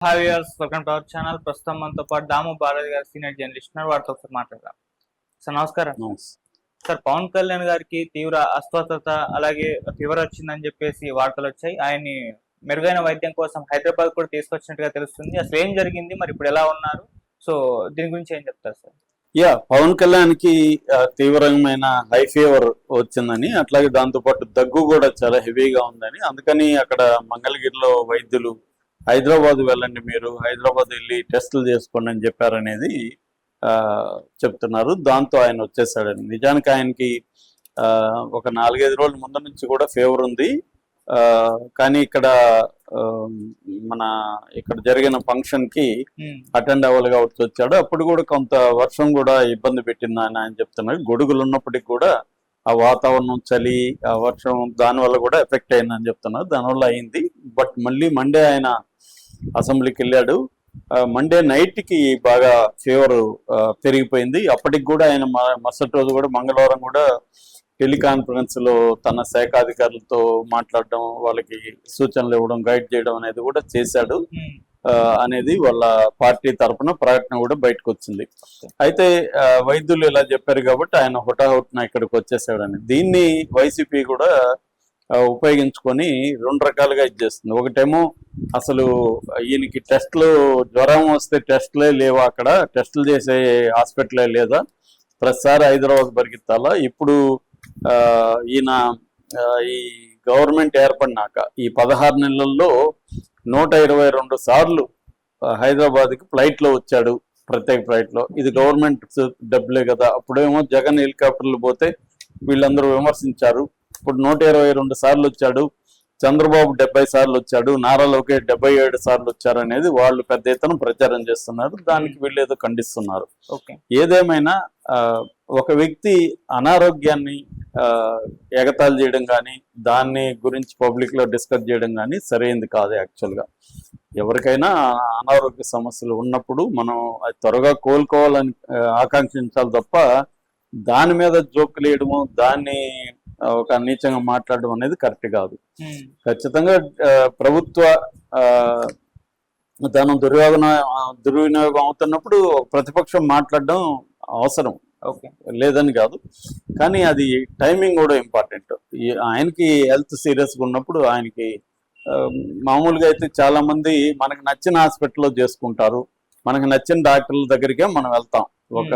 Hi viewers welcome to our channel ప్రస్తుతం మనతో పాటు దాము బాలాజీ గారు సీనియర్ జర్నలిస్ట్ ఉన్నారు. వారితో ఒకసారి మాట్లాడదాం. సార్ నమస్కారం. సార్ పవన్ కళ్యాణ్ గారికి తీవ్ర అస్వస్థత అలాగే ఫీవర్ వచ్చిందని చెప్పేసి వార్తలు వచ్చాయి. ఆయన్ని మెరుగైన వైద్యం కోసం హైదరాబాద్ కూడా తీసుకొచ్చినట్టుగా తెలుస్తుంది. అసలు ఏం జరిగింది? మరి ఇప్పుడు ఎలా ఉన్నారు? సో దీని గురించి ఏం చెప్తారు సార్ యా పవన్ కళ్యాణ్కి ఆ, తీవ్రమైన హై ఫీవర్ వచ్చిందని అట్లాగే దాంతో పాటు దగ్గు కూడా చాలా హెవీగా ఉందని అందుకని అక్కడ మంగళగిరిలో వైద్యులు హైదరాబాద్ వెళ్ళండి మీరు హైదరాబాద్ వెళ్ళి టెస్టులు చేసుకోండి అని చెప్పారనేది ఆ, చెప్తున్నారు. దాంతో ఆయన వచ్చేసాడని నిజానికి ఆయనకి ఆ, ఒక నాలుగైదు రోజుల ముందు నుంచి కూడా ఫీవర్ ఉంది. ఆ, కానీ ఇక్కడ మన ఇక్కడ జరిగిన ఫంక్షన్కి అటెండ్ అవ్వాలిగా వచ్చాడు. అప్పుడు కూడా కొంత వర్షం కూడా ఇబ్బంది పెట్టింది అని ఆయన చెప్తున్నారు. గొడుగులు ఉన్నప్పటికీ కూడా ఆ వాతావరణం చలి ఆ వర్షం దానివల్ల కూడా ఎఫెక్ట్ అయిందని చెప్తున్నారు. దానివల్ల అయింది. బట్ మళ్ళీ మండే ఆయన అసెంబ్లీకి వెళ్ళాడు ఆ, మండే నైట్కి బాగా ఫీవర్ పెరిగిపోయింది. అప్పటికి కూడా ఆయన మరుసటి రోజు కూడా మంగళవారం కూడా టెలికాన్ఫరెన్స్లో తన శాఖ అధికారులతో మాట్లాడడం వాళ్ళకి సూచనలు ఇవ్వడం గైడ్ చేయడం అనేది కూడా చేశాడు. ఆ, అనేది వాళ్ళ పార్టీ తరపున ప్రకటన కూడా బయటకు వచ్చింది అయితే వైద్యులు ఇలా చెప్పారు కాబట్టి ఆయన హుటాహుట్న ఇక్కడికి వచ్చేసాడని. దీన్ని వైసీపీ కూడా ఉపయోగించుకొని రెండు రకాలుగా ఇచ్చేస్తుంది ఒకటేమో అసలు ఈయనకి టెస్ట్లు జ్వరం వస్తే టెస్ట్లే లేవా అక్కడ? టెస్టులు చేసే హాస్పిటలే లేదా? ప్రతిసారి హైదరాబాద్ పరిగెత్తాలా? ఇప్పుడు ఈయన ఈ గవర్నమెంట్ ఏర్పడినాక ఈ పదహారు నెలల్లో నూట ఇరవై రెండు సార్లు హైదరాబాద్కి ఫ్లైట్లో వచ్చాడు ప్రత్యేక ఫ్లైట్లో. ఇది గవర్నమెంట్ డబ్బులే కదా. అప్పుడేమో జగన్ హెలికాప్టర్లు పోతే వీళ్ళందరూ విమర్శించారు. ఇప్పుడు నూట ఇరవై రెండు సార్లు వచ్చాడు. చంద్రబాబు డెబ్బై సార్లు వచ్చాడు. నారా లోకేష్ డెబ్బై ఏడు సార్లు వచ్చారు అనేది వాళ్ళు పెద్ద ఎత్తున ప్రచారం చేస్తున్నారు. దానికి వీళ్ళు ఏదో ఖండిస్తున్నారు. ఏదేమైనా ఒక వ్యక్తి అనారోగ్యాన్ని ఆ, ఎగతాళి చేయడం కానీ దాన్ని గురించి పబ్లిక్లో డిస్కస్ చేయడం కానీ సరైనది కాదు యాక్చువల్గా ఎవరికైనా అనారోగ్య సమస్యలు ఉన్నప్పుడు మనం అది త్వరగా కోలుకోవాలని ఆకాంక్షించాలి తప్ప దాని మీద జోకులు వేయడము దాన్ని ఒక నీచంగా మాట్లాడడం అనేది కరెక్ట్ కాదు. ఖచ్చితంగా ప్రభుత్వ ఆ, ధనం దుర్యోగం దుర్వినియోగం అవుతున్నప్పుడు ప్రతిపక్షం మాట్లాడడం అవసరం. ఓకే. లేదని కాదు. కానీ అది టైమింగ్ కూడా ఇంపార్టెంట్. ఆయనకి హెల్త్ సీరియస్గా ఉన్నప్పుడు ఆయనకి మామూలుగా అయితే చాలా మంది మనకు నచ్చిన హాస్పిటల్లో చేసుకుంటారు. మనకు నచ్చిన డాక్టర్ల దగ్గరికే మనం వెళ్తాం. ఒక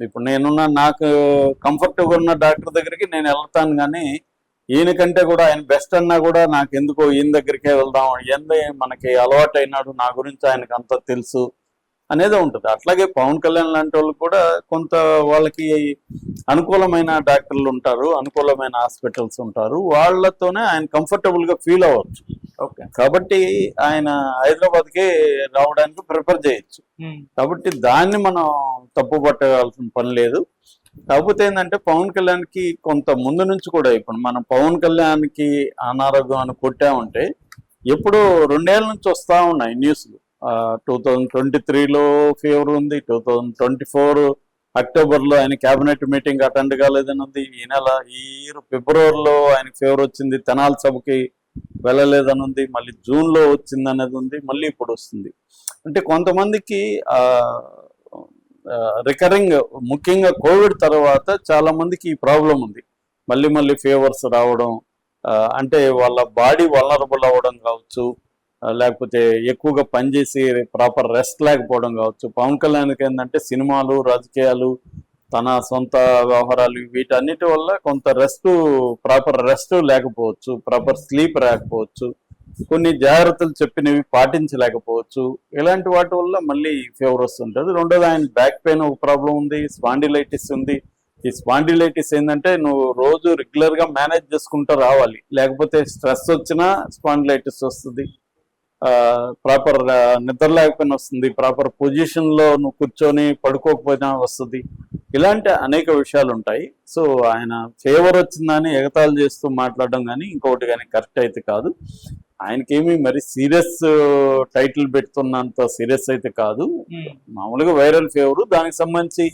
ఇప్పుడు నేనున్న నాకు కంఫర్ట్గా ఉన్న డాక్టర్ దగ్గరికి నేను వెళ్తాను కానీ ఈయన కంటే కూడా ఆయన బెస్ట్ అన్నా కూడా నాకు ఎందుకో ఈయన దగ్గరికే వెళ్దాం. ఏంది మనకి అలవాటు అయినాడు నా గురించి ఆయనకు అంత తెలుసు. అనేది ఉంటుంది. అట్లాగే పవన్ కళ్యాణ్ లాంటి వాళ్ళు కూడా కొంత వాళ్ళకి అనుకూలమైన డాక్టర్లు ఉంటారు అనుకూలమైన హాస్పిటల్స్ ఉంటారు. వాళ్ళతోనే ఆయన కంఫర్టబుల్గా ఫీల్ అవ్వచ్చు. ఓకే. కాబట్టి ఆయన హైదరాబాద్కి రావడానికి ప్రిఫర్ చేయొచ్చు. కాబట్టి దాన్ని మనం తప్పు పట్టవలసిన పని లేదు. కాకపోతే ఏంటంటే పవన్ కళ్యాణ్కి కొంత ముందు నుంచి కూడా ఇప్పుడు మనం పవన్ కళ్యాణ్కి అనారోగ్యం అని కొట్టామంటే ఎప్పుడు రెండేళ్ళ నుంచి వస్తా ఉన్నాయి న్యూస్లు. టూ థౌజండ్ ట్వంటీ త్రీలో ఫీవర్ ఉంది టూ థౌజండ్ ట్వంటీ ఫోర్ అక్టోబర్లో ఆయన క్యాబినెట్ మీటింగ్ అటెండ్ కాలేదని ఉంది. ఈ నెల ఈ ఇయర్ ఫిబ్రవరిలో ఆయన ఫీవర్ వచ్చింది తెనాలి సభకి వెళ్ళలేదని ఉంది. మళ్ళీ జూన్లో వచ్చింది అనేది ఉంది మళ్ళీ ఇప్పుడు వస్తుంది. అంటే కొంతమందికి రికరింగ్ ముఖ్యంగా కోవిడ్ తర్వాత చాలామందికి ఈ ప్రాబ్లం ఉంది. మళ్ళీ మళ్ళీ ఫీవర్స్ రావడం అంటే వాళ్ళ బాడీ వలనరబుల్ అవ్వడం కావచ్చు లేకపోతే ఎక్కువగా పనిచేసి ప్రాపర్ రెస్ట్ లేకపోవడం కావచ్చు. పవన్ కళ్యాణ్కి ఏంటంటే సినిమాలు రాజకీయాలు తన సొంత వ్యవహారాలు వీటన్నిటి వల్ల కొంత రెస్ట్ ప్రాపర్ రెస్ట్ లేకపోవచ్చు ప్రాపర్ స్లీప్ లేకపోవచ్చు కొన్ని జాగ్రత్తలు చెప్పినవి పాటించలేకపోవచ్చు. ఇలాంటి వాటి వల్ల మళ్ళీ ఫీవర్ వస్తుంటుంది. రెండోది ఆయన బ్యాక్ పెయిన్ ఒక ప్రాబ్లం ఉంది స్పాండిలైటిస్ ఉంది. ఈ స్పాండిలైటిస్ ఏంటంటే నువ్వు రోజు రెగ్యులర్గా మేనేజ్ చేసుకుంటూ రావాలి. లేకపోతే స్ట్రెస్ వచ్చినా స్పాండిలైటిస్ వస్తుంది. ప్రాపర్ నిద్ర లేకపోయినా వస్తుంది. ప్రాపర్ పొజిషన్లో నువ్వు కూర్చొని పడుకోకపోయినా వస్తుంది. ఇలాంటి అనేక విషయాలు ఉంటాయి. సో ఆయన ఫేవర్ వచ్చిందని ఎగతాళి చేస్తూ మాట్లాడడం కానీ ఇంకొకటి కానీ కరెక్ట్ అయితే కాదు. ఆయనకేమి మరి సీరియస్ టైటిల్ పెడుతున్నంత సీరియస్ అయితే కాదు. మామూలుగా వైరల్ ఫీవర్. దానికి సంబంధించి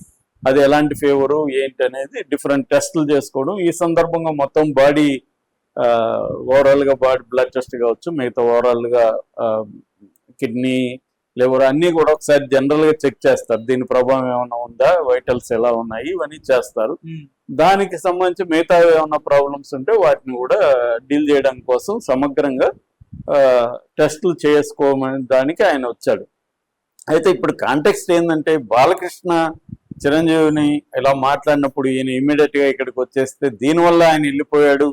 అది ఎలాంటి ఫీవరు ఏంటి అనేది డిఫరెంట్ టెస్టులు చేసుకోవడం. ఈ సందర్భంగా మొత్తం బాడీ ఓవరాల్గా బాడీ బ్లడ్ టెస్ట్ కావచ్చు మిగతా ఓవరాల్గా కిడ్నీ లివర్ అన్ని కూడా ఒకసారి జనరల్గా చెక్ చేస్తారు. దీని ప్రభావం ఏమైనా ఉందా? వైటల్స్ ఎలా ఉన్నాయి? ఇవన్నీ చేస్తారు. దానికి సంబంధించి మిగతా ఏమైనా ప్రాబ్లమ్స్ ఉంటే వాటిని కూడా డీల్ చేయడం కోసం సమగ్రంగా టెస్టులు చేసుకోమని దానికి ఆయన వచ్చాడు. అయితే ఇప్పుడు కాంటెక్స్ట్ ఏంటంటే బాలకృష్ణ చిరంజీవిని ఇలా మాట్లాడినప్పుడు ఈయన ఇమీడియట్గా ఇక్కడికి వచ్చేస్తే దీనివల్ల ఆయన వెళ్ళిపోయాడు.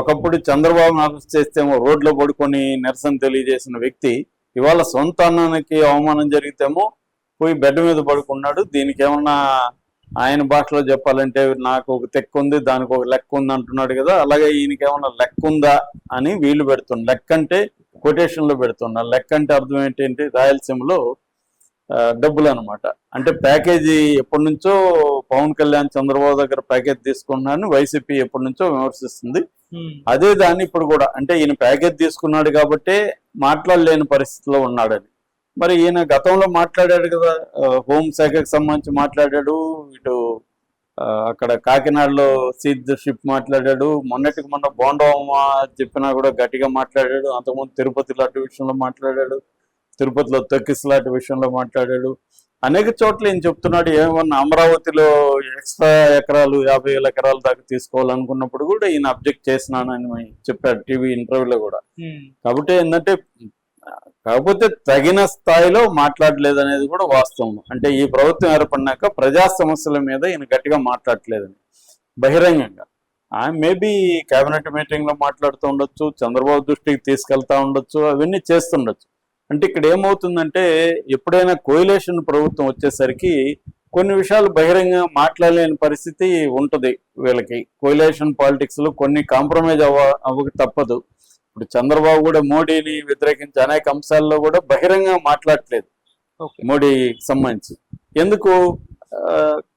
ఒకప్పుడు చంద్రబాబు నాకు చేస్తేమో రోడ్లో పడుకొని నిరసన తెలియజేసిన వ్యక్తి ఇవాళ సొంత అన్నానికి అవమానం జరిగితేమో పోయి బెడ్ మీద పడుకున్నాడు. దీనికి ఏమన్నా ఆయన భాషలో చెప్పాలంటే నాకు ఒక తెక్కు ఉంది దానికి ఒక లెక్క ఉంది అంటున్నాడు కదా అలాగే ఈయనకి ఏమన్నా లెక్క ఉందా అని వీళ్ళు పెడుతున్నారు లెక్క అంటే కొటేషన్లో పెడుతున్నా పెడుతున్నారు లెక్క అంటే అర్థం ఏంటంటే రాయలసీమలో డబ్బులు అనమాట అంటే ప్యాకేజీ ఎప్పటి నుంచో పవన్ కళ్యాణ్ చంద్రబాబు దగ్గర ప్యాకేజ్ తీసుకున్నాను వైసీపీ ఎప్పటి నుంచో విమర్శిస్తుంది. అదే దాన్ని ఇప్పుడు కూడా అంటే ఈయన ప్యాకేజ్ తీసుకున్నాడు కాబట్టి మాట్లాడలేని పరిస్థితిలో ఉన్నాడని మరి ఈయన గతంలో మాట్లాడాడు కదా హోంశాఖకు హోం శాఖకు సంబంధించి మాట్లాడాడు ఇటు అక్కడ కాకినాడలో సీజ్ షిప్ మాట్లాడాడు మొన్నటికి మొన్న బోండవమ్మ చెప్పినా కూడా గట్టిగా మాట్లాడాడు అంతకుముందు తిరుపతి లాంటి విషయంలో మాట్లాడాడు తిరుపతిలో తొక్కిస్ లాంటి విషయంలో మాట్లాడాడు అనేక చోట్ల ఈయన చెప్తున్నాడు ఏమన్నా అమరావతిలో ఎక్స్ట్రా ఎకరాలు యాభై వేల ఎకరాల దాకా తీసుకోవాలనుకున్నప్పుడు కూడా ఈయన అబ్జెక్ట్ చేసినానని చెప్పాడు టీవీ ఇంటర్వ్యూలో కూడా. కాబట్టి ఏంటంటే కాకపోతే తగిన స్థాయిలో మాట్లాడలేదు అనేది కూడా వాస్తవం. అంటే ఈ ప్రభుత్వం ఏర్పడినాక ప్రజా సమస్యల మీద ఈయన గట్టిగా మాట్లాడలేదని బహిరంగంగా. ఆయన మేబీ కేబినెట్ మీటింగ్లో మాట్లాడుతూ ఉండొచ్చు చంద్రబాబు దృష్టికి తీసుకెళ్తా ఉండొచ్చు అవన్నీ చేస్తుండొచ్చు. అంటే ఇక్కడ ఏమవుతుందంటే ఎప్పుడైనా కోయిలేషన్ ప్రభుత్వం వచ్చేసరికి కొన్ని విషయాలు బహిరంగ మాట్లాడలేని పరిస్థితి ఉంటది వీళ్ళకి. కోయిలేషన్ పాలిటిక్స్లో కొన్ని కాంప్రమైజ్ అవ్వ అవ్వక తప్పదు. ఇప్పుడు చంద్రబాబు కూడా మోడీని వ్యతిరేకించి అనేక అంశాల్లో కూడా బహిరంగ మాట్లాడట్లేదు ఓకే. మోడీకి సంబంధించి. ఎందుకు?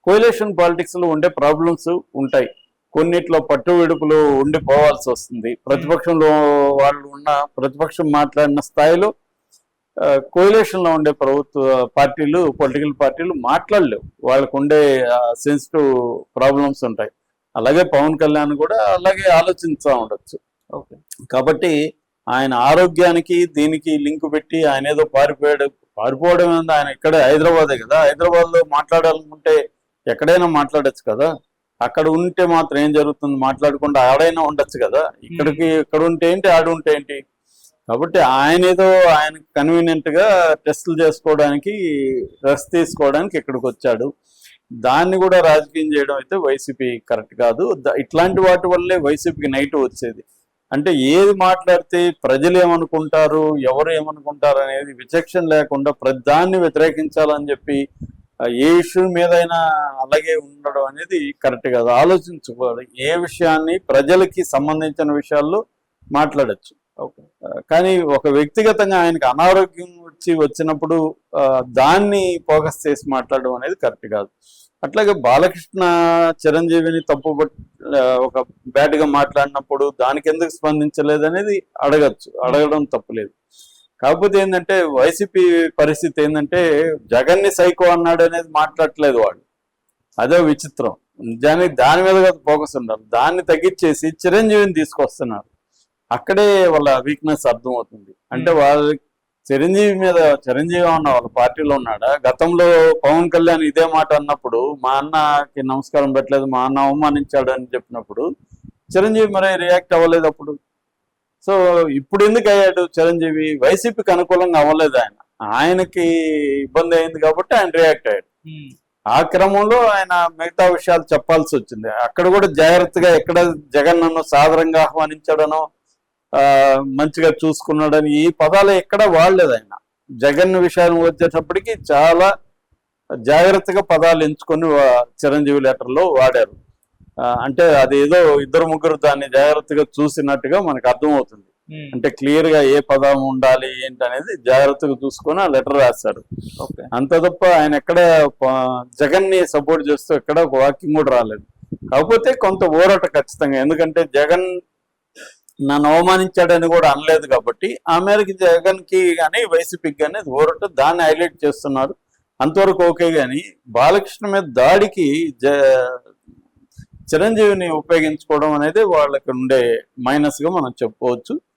కోయిలేషన్ పాలిటిక్స్లో ఉండే ప్రాబ్లమ్స్ ఉంటాయి. కొన్నిట్లో పట్టు విడుపులు ఉండి పోవాల్సి వస్తుంది ప్రతిపక్షంలో వాళ్ళు ఉన్న ప్రతిపక్షం మాట్లాడిన స్థాయిలో కోయిలేషన్లో ఉండే ప్రభుత్వ పార్టీలు పొలిటికల్ పార్టీలు మాట్లాడలేవు. వాళ్ళకు ఉండే సెన్సిటివ్ ప్రాబ్లమ్స్ ఉంటాయి. అలాగే పవన్ కళ్యాణ్ కూడా అలాగే ఆలోచిస్తూ ఉండొచ్చు. కాబట్టి ఆయన ఆరోగ్యానికి దీనికి లింక్ పెట్టి ఆయన ఏదో పారిపోయాడు. పారిపోవడం ఏంది? ఆయన ఇక్కడే హైదరాబాదే కదా. హైదరాబాద్లో మాట్లాడాలనుకుంటే ఎక్కడైనా మాట్లాడొచ్చు కదా. అక్కడ ఉంటే మాత్రం ఏం జరుగుతుంది? మాట్లాడకుండా ఆడైనా ఉండొచ్చు కదా. ఇక్కడికి ఇక్కడ ఉంటే ఏంటి? ఆడ ఉంటే ఏంటి? కాబట్టి ఆయన ఏదో ఆయన కన్వీనియంట్గా టెస్టులు చేసుకోవడానికి రెస్ట్ తీసుకోవడానికి ఇక్కడికి వచ్చాడు. దాన్ని కూడా రాజకీయం చేయడం అయితే వైసీపీ కరెక్ట్ కాదు. ఇట్లాంటి వాటి వల్లే వైసీపీకి నైట్ వచ్చేది. అంటే ఏది మాట్లాడితే ప్రజలు ఏమనుకుంటారు ఎవరు ఏమనుకుంటారు అనేది విచక్షణ లేకుండా ప్రతిదాన్ని వ్యతిరేకించాలని చెప్పి ఏ ఇష్యూ మీదైనా అలాగే ఉండడం అనేది కరెక్ట్ కాదు. ఆలోచించుకోవాలి. ఏ విషయాన్ని ప్రజలకి సంబంధించిన విషయాల్లో మాట్లాడచ్చు. కానీ ఒక వ్యక్తిగతంగా ఆయనకు అనారోగ్యం వచ్చి వచ్చినప్పుడు దాన్ని ఫోకస్ చేసి మాట్లాడడం అనేది కరెక్ట్ కాదు. అట్లాగే బాలకృష్ణ చిరంజీవిని తప్పు ఒక బ్యాడ్గా మాట్లాడినప్పుడు దానికి ఎందుకు స్పందించలేదు అనేది అడగచ్చు. అడగడం తప్పులేదు. కాకపోతే ఏంటంటే వైసీపీ పరిస్థితి ఏంటంటే జగన్ని సైకో అన్నాడు అనేది మాట్లాడట్లేదు వాడు. అదే విచిత్రం. దాని దాని మీద ఫోకస్ ఉండాలి. దాన్ని తగ్గించేసి చిరంజీవిని తీసుకొస్తున్నారు. అక్కడే వాళ్ళ వీక్నెస్ అర్థమవుతుంది. అంటే వాళ్ళ చిరంజీవి మీద చిరంజీవి అన్న వాళ్ళ పార్టీలో ఉన్నాడా? గతంలో పవన్ కళ్యాణ్ ఇదే మాట అన్నప్పుడు మా అన్నకి నమస్కారం పెట్టలేదు మా అన్న అవమానించాడు అని చెప్పినప్పుడు చిరంజీవి మరి రియాక్ట్ అవ్వలేదు అప్పుడు? సో ఇప్పుడు ఎందుకు అయ్యాడు చిరంజీవి? వైసీపీకి అనుకూలంగా అవ్వలేదు ఆయన. ఆయనకి ఇబ్బంది అయింది కాబట్టి ఆయన రియాక్ట్ అయ్యాడు. ఆ క్రమంలో ఆయన మిగతా విషయాలు చెప్పాల్సి వచ్చింది. అక్కడ కూడా జాగ్రత్తగా ఎక్కడ జగన్ నన్ను సాదరంగా ఆహ్వానించాడనో మంచిగా చూసుకున్నాడని ఈ పదాలు ఎక్కడ వాడలేదు ఆయన. జగన్ విషయాన్ని వచ్చేటప్పటికి చాలా జాగ్రత్తగా పదాలు ఎంచుకొని చిరంజీవి లెటర్లో వాడారు. అంటే అది ఏదో ఇద్దరు ముగ్గురు దాన్ని జాగ్రత్తగా చూసినట్టుగా మనకు అర్థమవుతుంది. అంటే క్లియర్గా ఏ పదం ఉండాలి ఏంటి అనేది జాగ్రత్తగా చూసుకొని ఆ లెటర్ ఓకే. అంత తప్ప ఆయన ఎక్కడ జగన్ని సపోర్ట్ చేస్తూ ఎక్కడ ఒక వాక్యం కూడా రాలేదు. కాకపోతే కొంత ఊరట ఖచ్చితంగా. ఎందుకంటే జగన్ నన్ను అవమానించాడని కూడా అనలేదు కాబట్టి ఆ మేరకు జగన్కి కానీ వైసీపీకి కానీ ఊరట దాన్ని హైలైట్ చేస్తున్నారు. అంతవరకు ఓకే కానీ బాలకృష్ణ మీద దాడికి జ చిరంజీవిని ఉపయోగించుకోవడం అనేది వాళ్ళకి ఉండే మైనస్గా మనం చెప్పుకోవచ్చు.